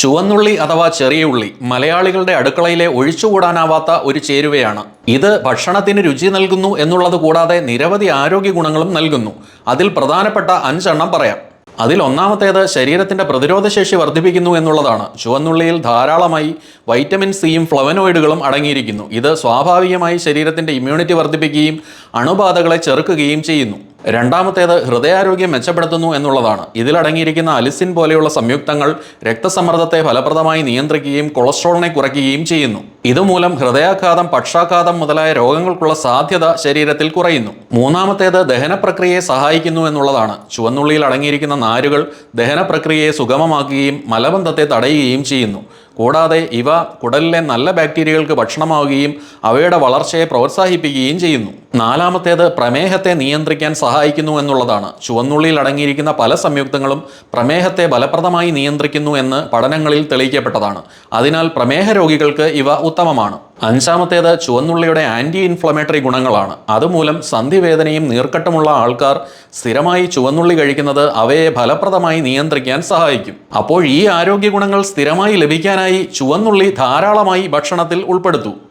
ചുവന്നുള്ളി അഥവാ ചെറിയ ഉള്ളി മലയാളികളുടെ അടുക്കളയിലെ ഒഴിച്ചുകൂടാനാവാത്ത ഒരു ചേരുവയാണ്. ഇത് ഭക്ഷണത്തിന് രുചി നൽകുന്നു എന്നുള്ളത് കൂടാതെ നിരവധി ആരോഗ്യ ഗുണങ്ങളും നൽകുന്നു. അതിൽ പ്രധാനപ്പെട്ട അഞ്ചെണ്ണം പറയാം. അതിൽ ഒന്നാമത്തേത് ശരീരത്തിന്റെ പ്രതിരോധശേഷി വർദ്ധിപ്പിക്കുന്നു എന്നുള്ളതാണ്. ചുവന്നുള്ളിയിൽ ധാരാളമായി വൈറ്റമിൻ സിയും ഫ്ലവനോയിഡുകളും അടങ്ങിയിരിക്കുന്നു. ഇത് സ്വാഭാവികമായി ശരീരത്തിന്റെ ഇമ്മ്യൂണിറ്റി വർദ്ധിപ്പിക്കുകയും അണുബാധകളെ ചെറുക്കുകയും ചെയ്യുന്നു. രണ്ടാമത്തേത് ഹൃദയാരോഗ്യം മെച്ചപ്പെടുത്തുന്നു എന്നുള്ളതാണ്. ഇതിലടങ്ങിയിരിക്കുന്ന അലിസിൻ പോലെയുള്ള സംയുക്തങ്ങൾ രക്തസമ്മർദ്ദത്തെ ഫലപ്രദമായി നിയന്ത്രിക്കുകയും കൊളസ്ട്രോളിനെ കുറയ്ക്കുകയും ചെയ്യുന്നു. ഇതുമൂലം ഹൃദയാഘാതം പക്ഷാഘാതം മുതലായ രോഗങ്ങൾക്കുള്ള സാധ്യത ശരീരത്തിൽ കുറയുന്നു. മൂന്നാമത്തേത് ദഹന പ്രക്രിയയെ സഹായിക്കുന്നു എന്നുള്ളതാണ്. ചുവന്നുള്ളിയിൽ അടങ്ങിയിരിക്കുന്ന നാരുകൾ ദഹന പ്രക്രിയയെ സുഗമമാക്കുകയും മലബന്ധത്തെ തടയുകയും ചെയ്യുന്നു. കൂടാതെ ഇവ കുടലിലെ നല്ല ബാക്ടീരിയകൾക്ക് ഭക്ഷണമാവുകയും അവയുടെ വളർച്ചയെ പ്രോത്സാഹിപ്പിക്കുകയും ചെയ്യുന്നു. നാലാമത്തേത് പ്രമേഹത്തെ നിയന്ത്രിക്കാൻ സഹായിക്കുന്നു എന്നുള്ളതാണ്. ചുവന്നുള്ളിയിൽ അടങ്ങിയിരിക്കുന്ന പല സംയുക്തങ്ങളും പ്രമേഹത്തെ ഫലപ്രദമായി നിയന്ത്രിക്കുന്നു എന്ന് പഠനങ്ങളിൽ തെളിയിക്കപ്പെട്ടതാണ്. അതിനാൽ പ്രമേഹ രോഗികൾക്ക് ഇവ ഉത്തമമാണ്. അഞ്ചാമത്തേത് ചുവന്നുള്ളിയുടെ ആന്റി ഇൻഫ്ലമേറ്ററി ഗുണങ്ങളാണ്. അതുമൂലം സന്ധിവേദനയും നീർക്കെട്ടുമുള്ള ആൾക്കാർ സ്ഥിരമായി ചുവന്നുള്ളി കഴിക്കുന്നത് അവയെ ഫലപ്രദമായി നിയന്ത്രിക്കാൻ സഹായിക്കും. അപ്പോൾ ഈ ആരോഗ്യ ഗുണങ്ങൾ സ്ഥിരമായി ലഭിക്കാനായി ചുവന്നുള്ളി ധാരാളമായി ഭക്ഷണത്തിൽ ഉൾപ്പെടുത്തൂ.